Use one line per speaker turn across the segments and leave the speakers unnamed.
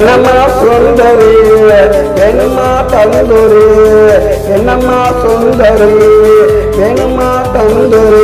என்னம்மா சுந்தரி? என்னம்மா தந்தூரி? என்னம்மா சுந்தரி? என்னம்மா தந்தூரி?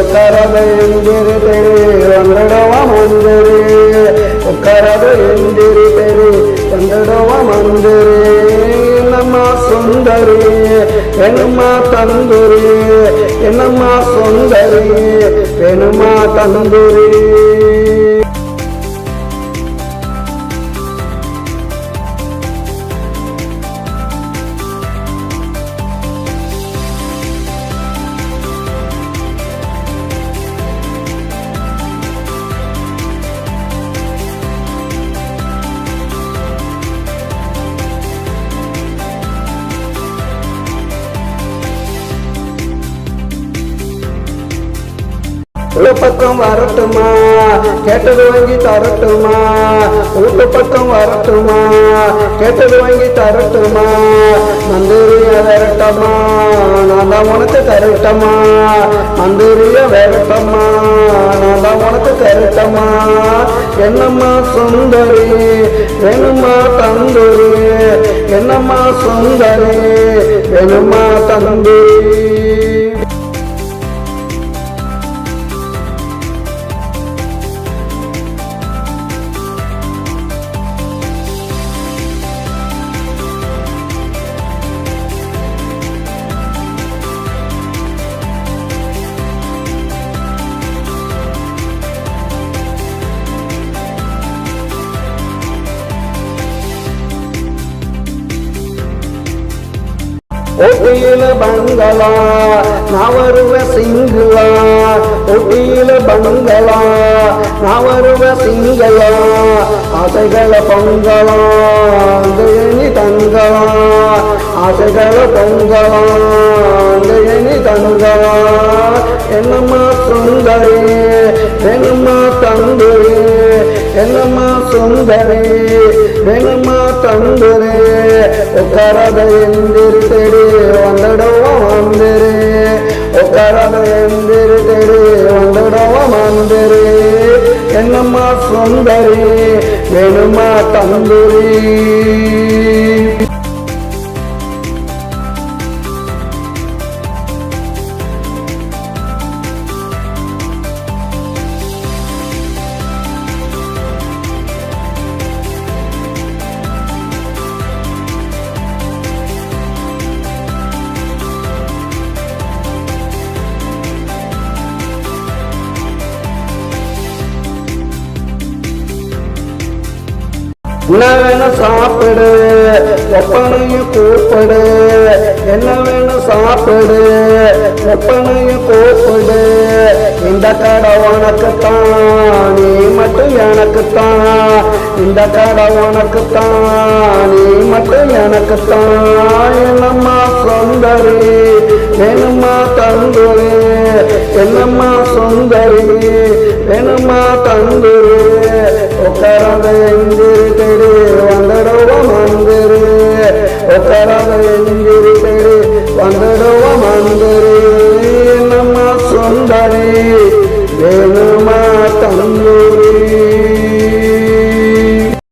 உக்கரது எந்திரி தெரி வந்துடவ மந்திரி. உக்கரது எந்திரி தெரி வந்துடவ மந்திரி. என்னம்மா சுந்தரி? என்னம்மா தந்தூரி? என்னம்மா சுந்தரி? என்னம்மா தந்தூரி? உள்ள பக்கம் வரட்டுமா? கேட்டது வாங்கி தரட்டுமா? உள்ள பக்கம் வரட்டுமா? கேட்டது வாங்கி தரட்டுமா? மந்திரிய விரட்டமா நான் தான் உனக்கு தரட்டமா மந்திரிய விரட்டமா நான் தான் உனக்கு தரட்டமா என்னம்மா சுந்தரி வேணுமா தந்தூரி? என்னம்மா சுந்தரி வேணுமா தந்தூரி? ஒட்டியில பங்களா நான் வருவ சிங்களா. ஒட்டியில பங்களா நான் வருவ சிங்களா. ஆசைகள பொங்கலா அங்கையணி தங்களா ஆசைகள பொங்கலா அங்கையணி தங்களா என்னம்மா சுந்தரி என்னம்மா சுந்தரே வேணுமா தந்துரே உட்காராத எந்திரு தேடி வந்துடவா வந்துரு உட்காராத எந்திரு தேடி வந்துடவா வந்துரு என்னம்மா சுந்தரி வேணுமா தந்துரி? என்ன வேணும் சாப்பிடு ஒப்பனையும் கூப்பிடு. என்ன வேணும் சாப்பிடு ஒப்பனையும் கூப்பிடு. இந்த கடை உனக்குத்தான் நீ மட்டும் எனக்குத்தான். இந்த கடை உனக்குத்தான் நீ மட்டும் எனக்குத்தான். என்னம்மா சொந்தரி வேணுமா தந்துரு என்னம்மா சொந்தரி வேணுமா தந்துரு. உக்கரந்த எந்திரி